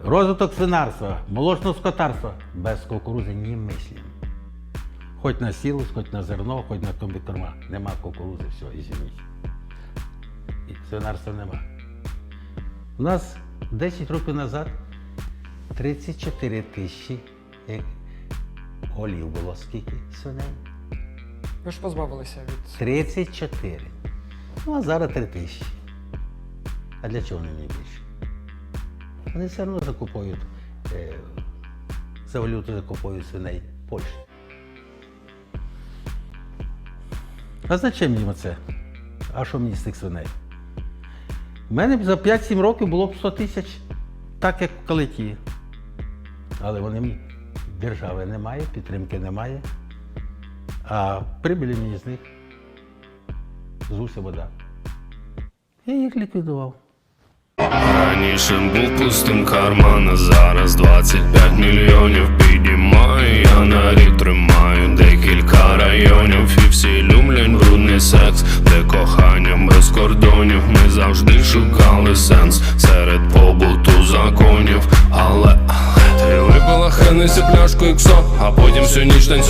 Розвиток свинарства, молочного скотарства без кукурузи не мислимо. Хоч на сілос, хоч на зерно, хоч на комбікорма. Нема кукурузи, все, извиніть. І свинарства нема. У нас 10 років назад 34 тисячі е, голів було скільки свиней? Ви ж позбавилися від 34. Ну, а зараз 3 тисячі. А для чого вони мені більше? Вони все одно закуповують, е, за валюту закуповують свиней в Польщі. А зачем їм це? А що мені з цих свиней? У мене б за 5-7 років було б 100 тисяч, так як в калиті. Але вони держави немає, підтримки немає. А прибилі мені з них з уся вода. Я їх ліквідував. Раніше був пустим карман, а зараз 25 мільйонів підіймаю, я на рік тримаю. Декілька районів І всі люблять брудний секс, де кохання без кордонів Ми завжди шукали сенс. Серед побуту законів Але, але ти випила хенесі пляшку іксо, а потім всю ніч танцю